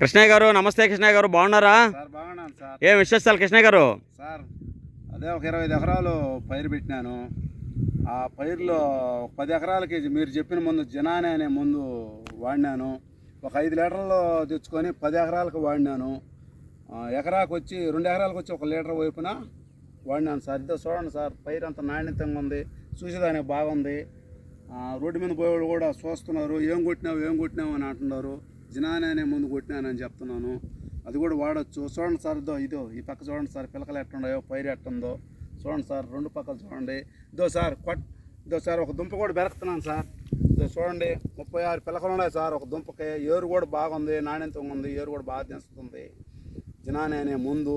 కృష్ణయ్య గారు నమస్తే కృష్ణయ్య గారు బాగున్నారా? సార్ బాగున్నాను సార్. ఏం విశేషాలు కృష్ణయ్య గారు? సార్ అదే ఒక ఇరవై ఎకరాలు పైరు పెట్టినాను. ఆ పైరులో పది ఎకరాలకి మీరు చెప్పిన ముందు జనానే అనే ముందు వాడినాను. ఒక ఐదు లీటర్లు తెచ్చుకొని పది ఎకరాలకు వాడినాను. ఎకరాకు వచ్చి రెండు ఎకరాలకు వచ్చి ఒక లీటర్ వైపున వాడినాను సార్. ఇదో చూడండి సార్ పైరు అంత నాణ్యతంగా ఉంది. చూసేదానికి బాగుంది. రోడ్డు మీద పోయేవాళ్ళు కూడా చూస్తున్నారు. ఏం కొట్టినావు ఏం కొట్టినావు అని అంటున్నారు. జినానే అనే ముందు కొట్టినానని చెప్తున్నాను. అది కూడా వాడచ్చు. చూడండి సార్ ఇదో ఇదో ఈ పక్క చూడండి సార్ పిలకలు ఎట్టుండయో పైరు ఎట్టుందో చూడండి సార్ రెండు పక్కలు చూడండి. ఇదో సార్ కొట్ ఇదో సార్ ఒక దుంప కూడా బెరకుతున్నాను సార్. ఇదో చూడండి ముప్పై ఆరు పిలకలు ఉన్నాయి సార్ ఒక దుంపకి. ఏరు కూడా బాగుంది నాణ్యత ఉంది ఏరు కూడా బాగా తెస్తుంది జినానే అనే ముందు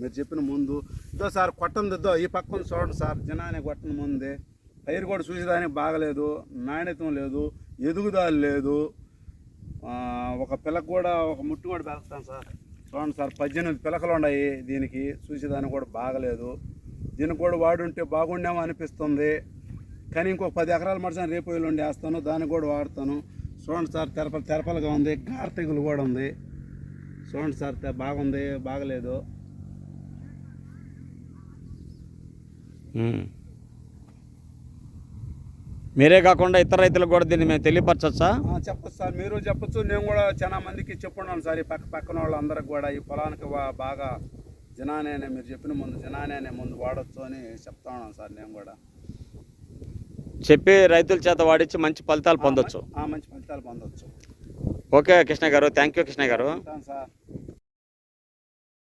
మీరు చెప్పిన ముందు. ఇదో సార్ కొట్టందిద్దో ఈ పక్కన చూడండి సార్ జనాన్ని కొట్టని ముందే. పైరు కూడా చూసేదానికి బాగలేదు నాణ్యతం లేదు ఎదుగుదల లేదు. ఒక పిల్లకు కూడా ఒక ముట్టు కూడా పెడతాను సార్. చూడండి సార్ పద్దెనిమిది పిలకలు ఉన్నాయి దీనికి. చూసేదానికి కూడా బాగలేదు. దీనికి కూడా వాడుంటే బాగుండేమో అనిపిస్తుంది. కానీ ఇంకొక పది ఎకరాలు మడిచిన రేపు ఎల్లుండి వేస్తాను దానికి కూడా వాడతాను. చూడండి సార్ తెరపల తెరపలుగా ఉంది గార కూడా ఉంది. చూడండి సార్ బాగుంది బాగలేదు. మీరే కాకుండా ఇతర రైతులకు కూడా దీన్ని మేము తెలియపరచచ్చా? చెప్పొచ్చు సార్. మీరు చెప్పొచ్చు. నేను కూడా చాలా మందికి చెప్పున్నాను సార్. ఈ పక్క పక్కన వాళ్ళందరికి కూడా ఈ పొలానికి బాగా జనానే మీరు చెప్పిన ముందు జనానే ముందు వాడొచ్చు అని చెప్తా ఉన్నాను సార్ నేను కూడా. చెప్పి రైతుల చేత వాడించి మంచి ఫలితాలు పొందొచ్చు. మంచి ఫలితాలు పొందొచ్చు. ఓకే కృష్ణ గారు థ్యాంక్ యూ కృష్ణ గారు సార్.